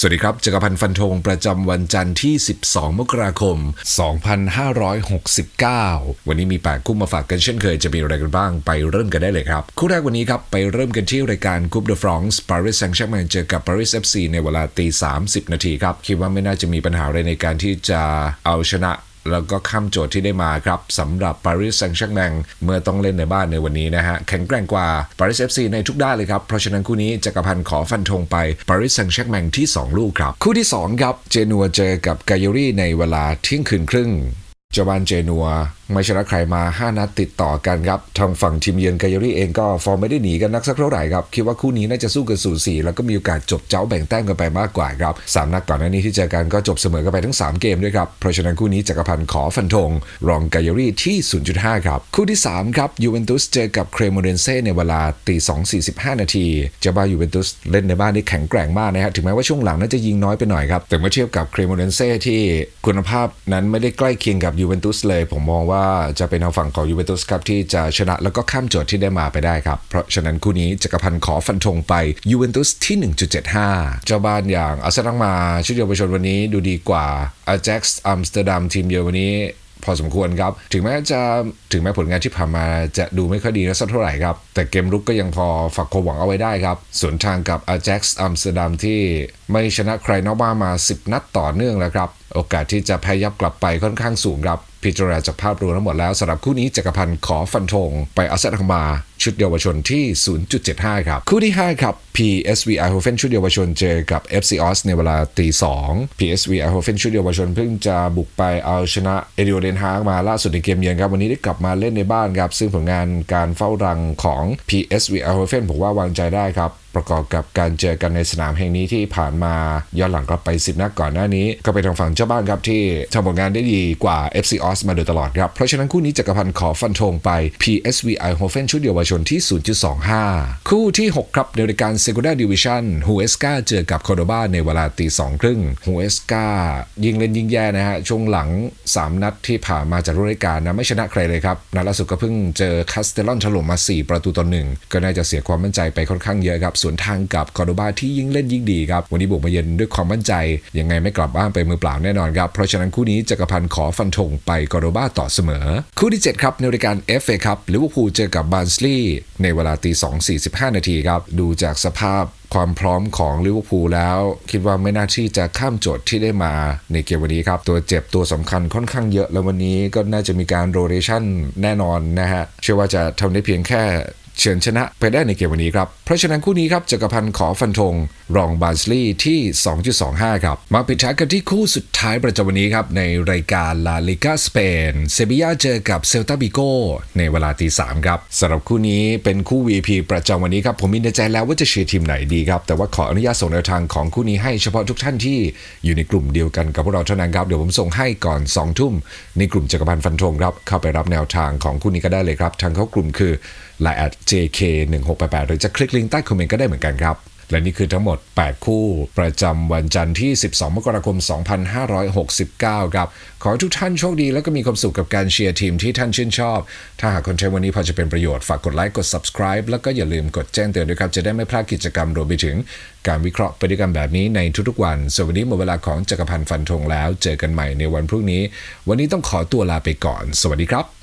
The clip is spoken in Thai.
สวัสดีครับจักรพันธ์ฟันธงประจำวันจันทร์ที่ 12 มกราคม 2569 วันนี้มี8คู่มาฝากกันเช่นเคยจะมีอะไรกันบ้างไปเริ่มกันได้เลยครับ คู่แรกวันนี้ครับ ไปเริ่มกันที่รายการคูปเดอะฟรองส์ปารีสแซงต์แชร์แมงเจอกับปารีสเอฟซีในเวลาตี 30 นาทีครับ คิดว่าไม่น่าจะมีปัญหาอะไรในการที่จะเอาชนะ แล้วก็ข้ามโจทย์ที่ได้มาครับสำหรับปารีสแซงต์แชร์แมงเมื่อต้องเล่นในบ้านในวันนี้นะฮะแข็งแกร่งกว่าปารีสเอฟซีในทุกด้านเลยครับ เพราะฉะนั้นคู่นี้จักรพันธ์ขอฟันธงไปปารีสแซงต์แชร์แมงที่ 2 ลูกครับ คู่ที่ 2 ครับ เจนัวเจอกับกายรี่ในเวลาเที่ยงคืนครึ่งเจ้าบ้านเจนัว ไม่ชนะใครมา 5 นัดติดต่อกันครับ ทางฝั่งทีมเยือนกายรี่เองก็ฟอร์มไม่ได้หนีกันนักสักเท่าไหร่ครับ คิดว่าคู่นี้น่าจะสู้กันสูสีแล้วก็มีโอกาสจบเจ้าแบ่งแต้มกันไปมากกว่าครับสามนัดก่อนหน้านี้ที่เจอกันก็จบเสมอกันไปทั้ง 3 เกมด้วยครับเพราะฉะนั้นคู่นี้จักรพันธ์ขอฟันธงรองกายรี่ที่ 0.5 ครับ คู่ที่ 3 ครับยูเวนตุสเจอกับเครโมเดนเซ่ในเวลาตี2 45 นาทีเจ้าบ้านยูเวนตุสเล่นในบ้านนี่แข็งแกร่งมากนะฮะถึงแม้ว่าช่วงหลังน่าจะยิงน้อยไปหน่อยครับแต่เมื่อเทียบกับเครโมเดนเซ่ที่คุณภาพนั้นไม่ได้ใกล้เคียงกับยูเวนตุสเลยผมมองว่าาจะเป็นทางฝั่งของยูเวนตุสครับที่จะชนะแล้วก็ข้ามโจทย์ที่ได้มาไปได้ครับ เพราะฉะนั้นคู่นี้จักรพันธ์ขอฟันธงไปยูเวนตุสที่ 1.75 เจ้าบ้านอย่างอาร์เซนอลมาชุดเยาวชนวันนี้ดูดีกว่าอาแจ็กส์อัมสเตอร์ดัมทีมเยือนวันนี้ พอสมควรครับ ถึงแม้จะถึงแม้ผลงานที่ผ่านมาจะดูไม่ค่อยดีนะสักเท่าไหร่ครับ แต่เกมรุกก็ยังพอฝากความหวังเอาไว้ได้ครับส่วนทางกับอาแจ็กซ์อัมสเตอร์ดัมที่ไม่ชนะใครนอกบ้านมา 10 นัดต่อเนื่องแล้วครับ โอกาสที่จะแพ้ยับกลับไปค่อนข้างสูงครับ พิจารณาจากภาพรวมทั้งหมดแล้วสำหรับคู่นี้จักรพันธ์ขอฟันธงไปเอาเซตทางมา ชุดเยาวชนที่ 0.75 ครับ คู่ที่ 5 ครับ PSV Eindhoven ชุดเยาวชนเจอกับ FC o s ในเวลาตี 2 PSV Eindhoven ชุดเยาวชนเพิ่งจะบุกไปเอาชนะเอเดียเดนฮากมาล่าสุดในเกมเยือนครับ วันนี้ได้กลับมาเล่นในบ้านครับ ซึ่งผลงานการเฝ้ารังของ PSV Eindhoven ผมว่าวางใจได้ครับ ประกอบกับการเจอกันในสนามแห่งนี้ที่ผ่านมาย้อนหลังกลับไป 10 นัดก่อนหน้านี้ ก็เป็นทางฝั่งเจ้าบ้านครับที่ทำผลงานได้ดีกว่า FC Oz มาโดยตลอดครับ เพราะฉะนั้นคู่นี้จักรพันธ์ขอฟันธงไป PSV Eindhoven ชุดเยาวชนที่ 0.25 คู่ที่ 6 ครับในรายการ Segunda Division ฮูเอสกาเจอกับโคโดบาในเวลาตีสองครึ่งฮูเอสกายิงเล่นยิงแย่นะฮะช่วงหลัง 3 นัดที่ผ่านมาจากรายการนะไม่ชนะใครเลยครับนัดล่าสุดก็เพิ่งเจอคาสเตลอนถล่มมา 4 ประตูต่อหนึ่งก็น่าจะเสียความมั่นใจไปค่อนข้างเยอะครับสวนทางกับโคโดบาที่ยิ่งเล่นยิ่งดีครับ วันนี้บุกมาเยือนด้วยความมั่นใจ ยังไงไม่กลับบ้านไปมือเปล่าแน่นอนครับ เพราะฉะนั้นคู่นี้จักรพันธ์ขอฟันธงไปโคโดบาต่อเสมอ คู่ที่ 7 ครับ ในรายการ FA ครับลิเวอร์พูลเจอกับบาร์นสลีย์ในเวลาตี2 45นาทีครับ ดูจากสภาพความพร้อมของลิเวอร์พูลแล้ว คิดว่าไม่น่าที่จะข้ามโจทย์ที่ได้มาในเกมวันนี้ครับ ตัวเจ็บตัวสำคัญค่อนข้างเยอะ แล้ววันนี้ก็น่าจะมีการโรเ t ชั่นแน่นอนนะฮะ เชื่อว่าจะทำได้เพียงแค่ เฉือนชนะไปได้ในเกมวันนี้ครับ เพราะฉะนั้นคู่นี้ครับจักรพันธ์ขอฟันธง รองบาร์สลีย์ที่ 2.25 ครับ มาปิดท้ายกันที่คู่สุดท้ายประจำวันนี้ครับในรายการลาลิกาสเปนเซบียาเจอกับเซลตาบิโกในเวลาตีสามครับสำหรับคู่นี้เป็นคู่ VP ประจำวันนี้ครับผมมีในใจแล้วว่าจะเชียร์ทีมไหนดีครับแต่ว่าขออนุญาตส่งแนวทางของคู่นี้ให้เฉพาะทุกท่านที่อยู่ในกลุ่มเดียวกันกับพวกเราเท่านั้นครับเดี๋ยวผมส่งให้ก่อน2ทุ่มในกลุ่มจักรพันธ์ฟันธงครับเข้าไปรับแนวทางของคู่นี้ก็ได้เลยครับทางเขากลุ่มคือ line jk1688 หรือจะคลิกลิงก์ใต้คอมเมนต์ก็ได้เหมือนกันครับ และนี่คือทั้งหมด 8 คู่ ประจำวันจันทร์ที่ 12 มกราคม 2569 ครับ ขอให้ทุกท่านโชคดีแล้วก็มีความสุขกับการเชียร์ทีมที่ท่านชื่นชอบ ถ้าหากคนใช้วันนี้พอจะเป็นประโยชน์ ฝากกดไลค์กด subscribe แล้วก็อย่าลืมกดแจ้งเตือนด้วยครับ จะได้ไม่พลาดกิจกรรมรวมไปถึง การวิเคราะห์พฤติกรรมแบบนี้ในทุกๆวันส่วนวันนี้หมดเวลาของจักรพันธ์ฟันธงแล้ว เจอกันใหม่ในวันพรุ่งนี้ วันนี้ต้องขอตัวลาไปก่อน สวัสดีครับ